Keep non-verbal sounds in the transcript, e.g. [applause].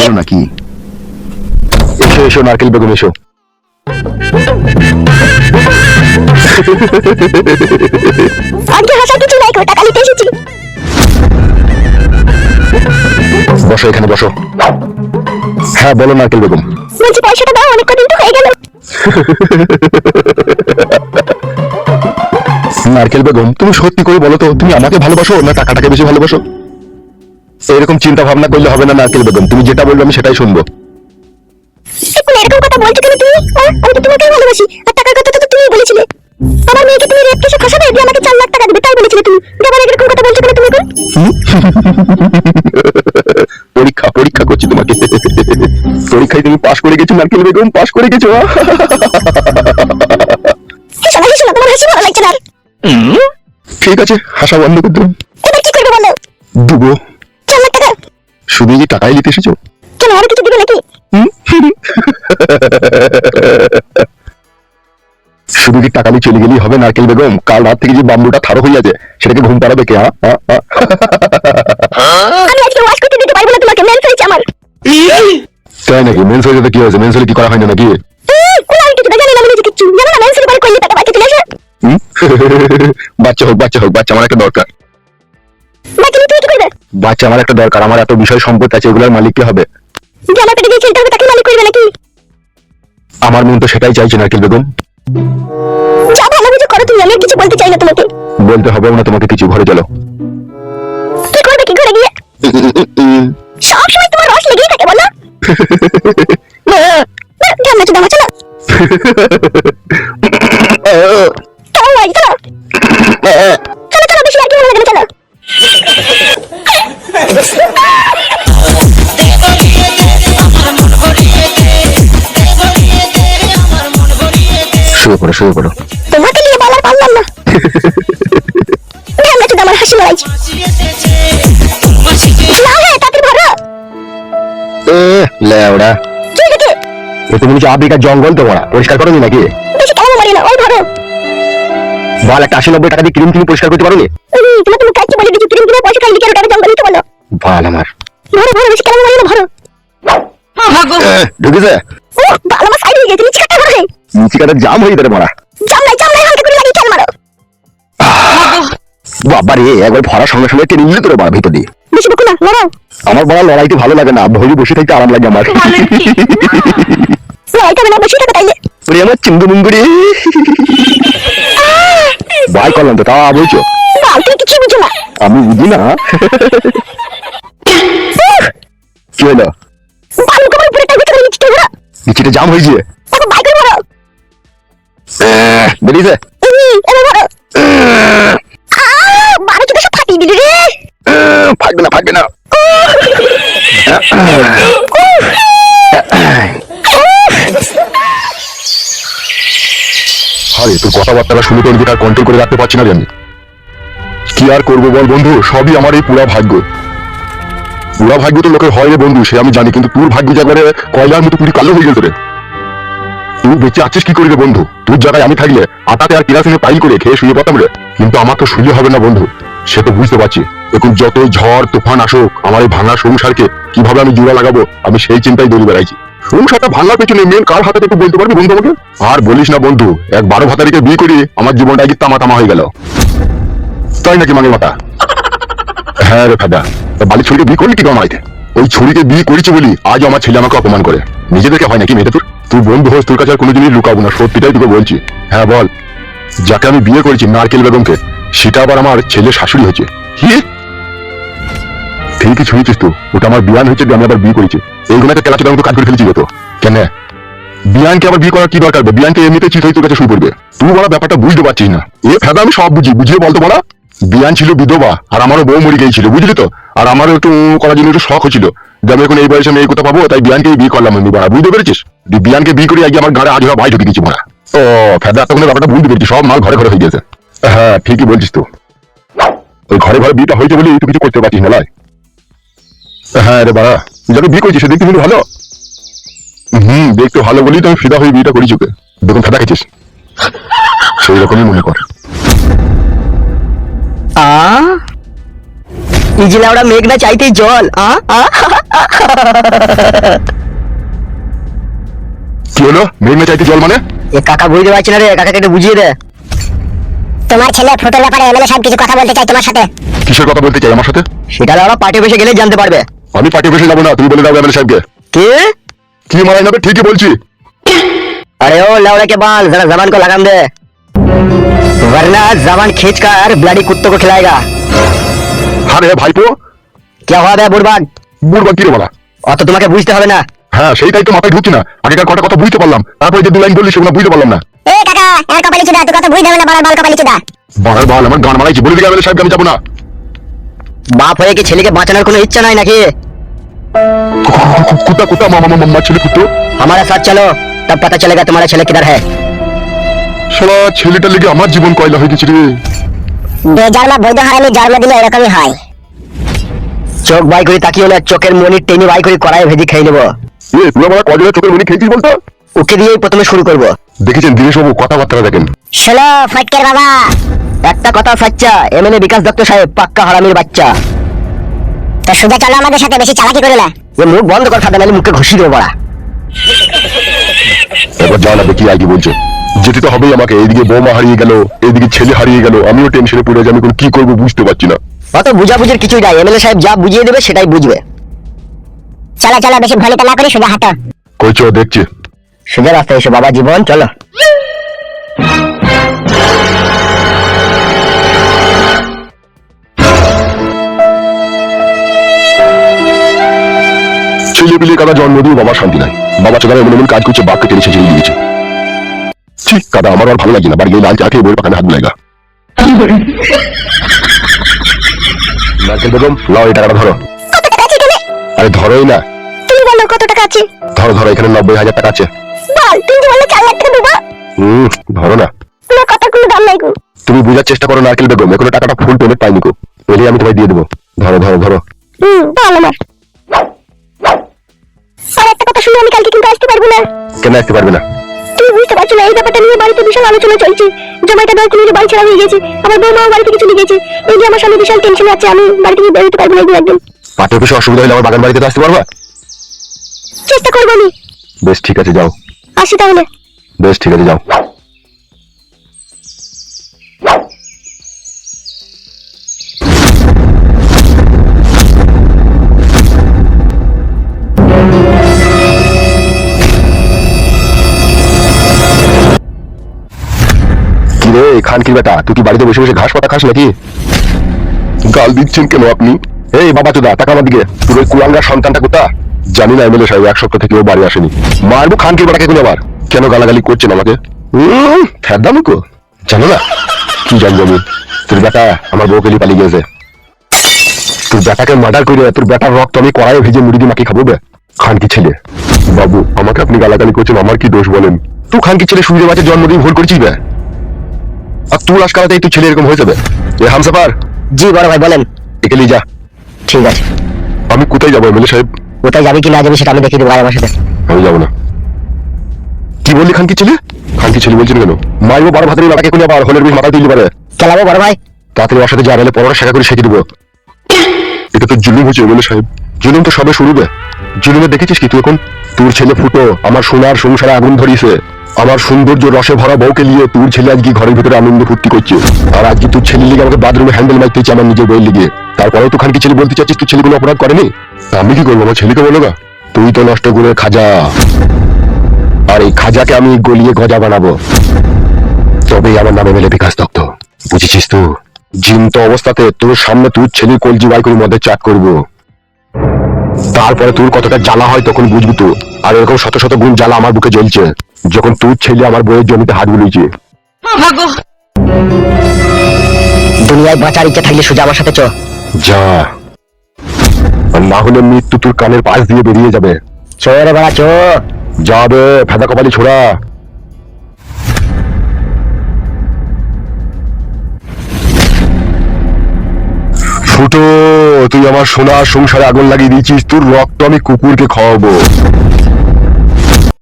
বলো নাকি? এসো এসো নারকেল বেগম এসো। আজকে কিছু নাই এসেছি। বসো এখানে বসো। হ্যাঁ বলো নারকেল বেগম বলছি পয়সাটা দাও অনেক কদিন তো হয়ে গেল। নারকেল বেগম তুমি সত্যি করে বলো তো তুমি আমাকে ভালোবাসো না টাকাটাকে বেশি ভালোবাসো? এরকম চিন্তা ভাবনা করলে হবে না নারকেল বেগম। তুমি যেটা বলবে আমি সেটাই শুনব। এরকম কথা বলছো কেন তুমি? আমি তো তোমাকেই ভালোবাসি। আর টাকার কথা তো তুমি বলেছিলে। আমার মেয়েকে তুমি রেপ কেসে ফাঁসাবে? দিয়ে আমাকে লাখ টাকা দেবে তাই বলেছিলে তুমি। এরকম কথা বলছো কেন তুমি পরীক্ষা পরীক্ষা করছি তোমাকে। পরীক্ষায় তুমি পাশ করে গেছো নারকেল বেগম পাশ করে গেছো তোমার হাসি ভালো লাগছে না ঠিক আছে হাসা বন্ধ করতে এবার কি করবে বলো? দুবো। টাকা শুধু কি টাকাই নিতে এসেছ? কেন আরও কিছু দিবে নাকি? শুধু কি টাকা নিয়ে চলে গেলেই হবে নারকেল বেগম? কাল রাত থেকে যে বাম্বুটা থারো হয়ে আছে সেটাকে ঘুম পাড়াবে কে? আমি আজকে ওয়াশ করতে দিতে পারব না তোমাকে মেন্স হয়েছে আমার। তাই নাকি? মেন্স হয়ে যেতে কি হয়েছে? মেন্স হলে কি করা হয় না নাকি? বাচ্চা হোক বাচ্চা হোক বাচ্চা আমার একটা দরকার। বাচ্চা আমার একটা দরকার আমার এত বিষয় সম্পত্তি আছে এগুলোর মালিক কে হবে? যে আমার পেটে যে ছেলেটা হবে তাকে মালিক করবে নাকি? আমার মন তো সেটাই চাইছে নারকেল বেগম। যা ভালো বুঝে করো তুমি আমি আর কিছু বলতে চাই না তোমাকে। বলতে হবে না তোমাকে কিছু ঘরে চলো। কি করবে কি করে গিয়ে? সব সময় তোমার রস লেগেই থাকে বলো। [laughs] চলো। [laughs] চলো চলো। শুয়ে পড়ো তোমাকে নিয়ে বলার পারলাম না। কেমন আছো দামার হাসি মারাই না হ্যাঁ ভরো এ লেওড়া। তুমি কিছু আফ্রিকার জঙ্গল তো বড়া পরিষ্কার করো নাকি? বেশি কেমন মারি না ওই ধরো। বল একটা আশি নব্বই টাকা দিয়ে ক্রিম কিনে পরিষ্কার করতে পারো নি উম, তোমার তুমি কাছে বলে দিচ্ছি তুমি কিনে পয়সা খাইলি কেন টাকা জঙ্গল নিতে বলো। ভালো আমার। ভরো ভরো বেশি কেমন মারি না ভরো ঢুকেছে? ও আমার সাইড হয়ে গেছে নিচে কাটা ভরে নিচে কাটা জাম হয়ে যাবে মারা। জামলাই জামলাই হালকা করে লাগিয়ে খেল মারো। বাবা রে একবার ভরার সঙ্গে সঙ্গে টেনে নিলে তোর মারা ভিতর দিয়ে বেশি বকো না লড়াও। আমার বড় লড়াইতে ভালো লাগে না ভরি বসে থাকতে আরাম লাগে আমার। না বেশি টাকা তাইলে। ওরে আমার চিন্দু মুঙ্গুরি। ভাই করলাম তো তা বলছো? বাল তুমি কিছু বুঝো না। আমি বুঝি না। কি হলো? বাল কোমর উপরে টাকা করে নিচে ভরো নিচেটা জাম হয়েছে ভরো এহ, বেরিয়েছে। ফাটবে না ফাটবে না। আরে, তোর কথাবার্তা শুনে তো নিজেকে কন্ট্রোল করে রাখতে পারছি না আমি। কি আর করব বল বন্ধু? সবই আমার এই পুরা ভাগ্য। পুরা ভাগ্য তো লোকের হয় রে বন্ধু, সে আমি জানি, কিন্তু তোর ভাগ্য যা করে, কয়লার মতো পুরি কালো হয়ে গেছে রে। তুই বেঁচে আছিস কি করি রে বন্ধু? তোর জায়গায় আমি থাকলে আটাতে আর কিরাসিনে পাইল করে খেয়ে শুয়ে পড়তাম রে। কিন্তু আমার তো শুয়ে হবে না বন্ধু। সে তো বুঝতে পারছি। এখন যতই ঝড়, তুফান আসুক, আমার এই ভাঙা সংসারকে কীভাবে আমি জোড়া লাগাবো, আমি সেই চিন্তায় দৌড়ে বেড়াইছি। সংসারটা ভাঙার পেছনে মেন কার হাতে একটু বলতে পারবি বন্ধু আমাকে? আর বলিস না বন্ধু, এক বারো ভাতারিকে বিয়ে করি আমার জীবনটা আগে তামা তামা হয়ে গেল। তাই নাকি মাথা? হ্যাঁ রে ফাদা বালি ছুরিকে বিয়ে করলি কি কামাইতে ওই ছুরিকে বিয়ে করেছি বলি আজ আমার ছেলে আমাকে অপমান করে। নিজেদেরকে হয় নাকি মেয়েটা তুই বন্ধু হোস তোর কাছে আর কোনো জিনিস লুকাবো না, সত্যিটাই তোকে বলছি। হ্যাঁ বল। যাকে আমি বিয়ে করেছি নারকেল বেগমকে, সেটা আবার আমার ছেলে শাশুড়ি হচ্ছে কি? ঠিকই ছুঁয়েছিস তো? ওটা আমার বিয়ান হয়েছে আমি আবার বিয়ে করেছি। এইগুলো একটা মতো কাজ করে ফেলেছি তো। কেন? বিয়ানকে আবার বিয়ে করার কি দরকার বিয়ানকে এমনিতে চিত হয়ে তোর কাছে শুয়ে পড়বে তুই বলা ব্যাপারটা বুঝতে পারছিস না। এ ফেদা, আমি সব বুঝি। বুঝিয়ে বলতো বলা? বিয়ান ছিল বিধবা, আর আমারও বউ মরে গিয়েছিল, বুঝলি তো? আর আমারও একটু করার জন্য একটু শখ হচ্ছিল যে আমি এখন এই বয়সে মেয়ে কোথা পাবো তাই বিয়ানকে বিয়ে করলাম আমি বড়া বুঝতে পেরেছিস? বিয়ানকে বিয়ে করে আগে আমার ঘরে আজ ভাই ঢুকে দিচ্ছি বড়া ও, ফেদা তখন ব্যাপারটা বুঝতে পেরেছি সব মাল ঘরে ঘরে হয়ে গেছে। হ্যাঁ ঠিকই বলছিস তো। ওই ঘরে ঘরে বিয়েটা হয়েছে বলে তুই কিছু করতে পারছিস না হ্যাঁ রে, বাড়া। যাকে বিয়ে করেছিস দেখতে কিন্তু ভালো। হুম, দেখতে ভালো বলেই তো আমি ফিদা হয়ে বিয়েটা করেছি ওকে। দেখুন, ফেদা খেয়েছিস? সেই রকমই মনে কর। আ? ইজিলা ওরা মেঘ না চাইতেই জল আ আ? কি হলো মেঘনা চাইতে জল মানে এ কাকা বুঝতে পারছি না রে কাকাকে একটু বুঝিয়ে দে তোমার ছেলে ফুটোর ব্যাপারে এমএলএ সাহেব কিছু কথা বলতে চাই তোমার সাথে কিসের কথা বলতে চাই আমার সাথে সেটা ওরা পার্টি বসে গেলে জানতে পারবে আমি পার্টি বসে যাবো না তুমি বলে দাও এমএলএ সাহেবকে কি কি মারাই নেবে ঠিকই বলছি अरे ओ लौड़ा के बाल जरा जबान को लगाम दे वरना जबान खींच कर ब्लडी कुत्तों को खिलाएगा আরে ভাইপো क्या हुआ बे बुढ़बाग বুড়বা কি রে বলা অত তোমাকে বুঝতে হবে না হ্যাঁ সেইটাই তো মাথায় ঢুকছে না আগেকার কটা কথা বুঝতে পারলাম তারপরে যে দু লাইন বললি সেগুলো বুঝতে পারলাম না এ কাকা এর কপালি চুদা তুই কথা বুঝতে হবে না বড় বল কপালি চুদা বাড়ার বাল আমার গান মারাইছি বলে দিকে এমএলএ সাহেবকে আমি যাবো না বাপ হয়ে কি ছেলেকে বাঁচানোর কোনো ইচ্ছা নাই নাকি কুত্তা কুত্তা মামা মামা মামা ছেলে কুত্তো हमारे साथ चलो तब पता चलेगा तुम्हारा ছেলে किधर है শালা ছেলেটার লেগে আমার জীবন কয়লা হয়ে গেছে রে বৈধ হারামি জন্ম দিলে এরকমই হয়। চোখ বাই করে তাকিয়ে না চোখের মনি টেনে বাই করে কড়াই ভেজে খেয়ে নেব। এ তুই আমার চোখের মনি খেয়েছিস বলতো? ওকে দিয়েই প্রথমে শুরু করব। দেখেছেন দিনেশ বাবু কথাবার্তা দেখেন। শোনো ফটকের বাবা। একটা কথা সাচ্চা এমএলএ বিকাশ দত্ত সাহেব পাক্কা হারামির বাচ্চা। তো সোজা চলো আমাদের সাথে বেশি চালাকি করো না। এ মুখ বন্ধ কর নাহলে মুখে ঘুষি দেবো বড়া। এবার কি আগে বলছে। যেতে তো হবেই আমাকে এইদিকে বৌমা হারিয়ে গেল এইদিকে ছেলে হারিয়ে গেল আমিও টেনশনে পড়ে যাই আমি কি করব বুঝতে পারছি না। অত বুঝাবুঝির কিছুই নাই এমএলএ সাহেব যা বুঝিয়ে দেবে সেটাই বুঝবে। চলো চলো বেশি ভলিতে না করে সোজা হাঁটো। কইছো দেখছি। সোজা রাস্তায় এসো বাবা জীবন চলো। ছেলে পিলে কাদা জন্ম দিয়ে বাবার শান্তি নাই। বাবা চোদারা এমন এমন কাজ করছে বাপকে টেনে ছেঁচে দিয়েছে ঠিক কাদা আমার আর ভালো লাগে না বাড়ি গিয়ে লাল চা খেয়ে বইয়ের পাখানে হাত নারকেল বেগম এই টাকাটা ধরো। আরে ধরোই না। তুমি বলো কত টাকা আছে। ধরো ধরো এখানে নব্বই হাজার টাকা আছে। বল তুমি যে বললে চার লাখ টাকা দেবো? হুম ধরো না। তোমার কথা কোনো দাম নাই গো। তুমি বোঝার চেষ্টা করো নারকেল বেগম এখনও টাকাটা ফুল পেমেন্ট পাইনি কো পেলে আমি তোমায় দিয়ে দেবো। ধরো ধরো ধরো। হুম বল আমার। আর একটা কথা শুনে আমি কালকে কিন্তু আসতে পারব না। কেন আসতে পারবে না? না এই ব্যাপারটা নিয়ে বাড়িতে বিশাল আলোচনা চলছে। জামাইটা দরকার নিয়ে বাড়ি ছাড়া হয়ে গেছে। আমার বৌমাও বাড়ি থেকে চলে গেছে এই যে আমার স্বামী বিশাল টেনশনে আছে আমি বাড়ি থেকে বেরোতে পারব না একদম। পাঠে অফিসে অসুবিধা হলে আমার বাগান বাড়িতে আসতে পারবা? চেষ্টা করব আমি। বেশ ঠিক আছে যাও। আসি তাহলে। বেশ ঠিক আছে যাও। খান কি বেটা তুই কি বাড়িতে বসে বসে ঘাস পাতা খাস নাকি? গাল দিচ্ছেন কেন আপনি? এই বাবা চোদা টাকা আমার দিকে। তোর ওই কুলাঙ্গার সন্তানটা কোথা? জানি না এমএলএ সাহেব, এক সপ্তাহ থেকে ও বাড়ি আসেনি। মারবো খান কি বেটাকে আবার। কেন গালাগালি করছেন আমাকে? ফেরদামি কো? জানো না? কি জানব আমি? তোর বেটা আমার বউকে পালিয়ে গেছে। তোর বেটাকে মার্ডার করে তোর বেটার রক্ত আমি কড়াইয়ে ভেজে মুড়ি দিয়ে মাখি খাব বে। খান কি ছেলে? বাবু, আমাকে আপনি গালাগালি করছেন, আমার কি দোষ বলেন? তুই খান কি ছেলে, সুবিধে বাচ্চা জন্মদিন ভুল করেছিস বে? আর তুই আজকালাতেই তুই ছেলে এরকম হয়ে যাবে। এ হামসাফার জি বড় ভাই বলেন। একে নিয়ে যা। ঠিক আছে। আমি কোথায় যাব এমএলএ সাহেব? কোথায় যাবি কি না যাবি সেটা আমি দেখিয়ে দেবো আমার সাথে। আমি যাব না। কি বললি খান কি ছেলে? খান কি ছেলে বলছেন কেন? মাইবো বারো ভাতের লাটাকে কোন আবার হলের মাথা দিতে পারে? খেলাবো বড় ভাই। তাড়াতাড়ি ওর সাথে যা নাহলে পরোটা শেখা করে শিখে দিব। এটা তো জুলুম হচ্ছে এমএলএ সাহেব। জুলুম তো সবে শুরু বে। জুলুমে দেখেছিস কি তুই এখন? তোর ছেলে ফুটো আমার সোনার সংসারে আগুন ধরিয়েছে। আমার সৌন্দর্য রসে ভরা বউকে নিয়ে তোর ছেলে আজকে ঘরের ভিতরে আনন্দ ফুর্তি করছে। আর আজকে তোর ছেলে লিগে আমাকে বাথরুমে হ্যান্ডেল মারতে আমার নিজের বইয়ের লিগে। তারপরে তো খান কি ছেলে বলতে চাচ্ছিস তুই ছেলে কোনো অপরাধ করেনি? আমি কি করব আমার ছেলেকে বলো না তুই তো নষ্ট করে খাজা। আর এই খাজাকে আমি গলিয়ে গজা বানাবো। তবেই আমার নামে মেলে বিকাশ দত্ত। বুঝেছিস তো? জিন্ত অবস্থাতে তোর সামনে তোর ছেলে কলজি বাই করে মধ্যে চাট করব। তারপরে তোর কতটা জ্বালা হয় তখন বুঝবি তো। আর এরকম শত শত গুণ জ্বালা আমার বুকে জ্বলছে। যখন তোর ছেলে আমার বইয়ের জমিতে হাত বুলিয়েছে। দুনিয়ায় বাঁচার ইচ্ছা থাকলে সোজা আমার সাথে চ যা। আর না হলে মৃত্যু তোর কানের পাশ দিয়ে বেরিয়ে যাবে। চো রে বাড়া চো যাবে ফেদা কপালি ছোড়া। ফুটো তুই আমার সোনার সংসারে আগুন লাগিয়ে দিয়েছিস তোর রক্ত আমি কুকুরকে খাওয়াবো।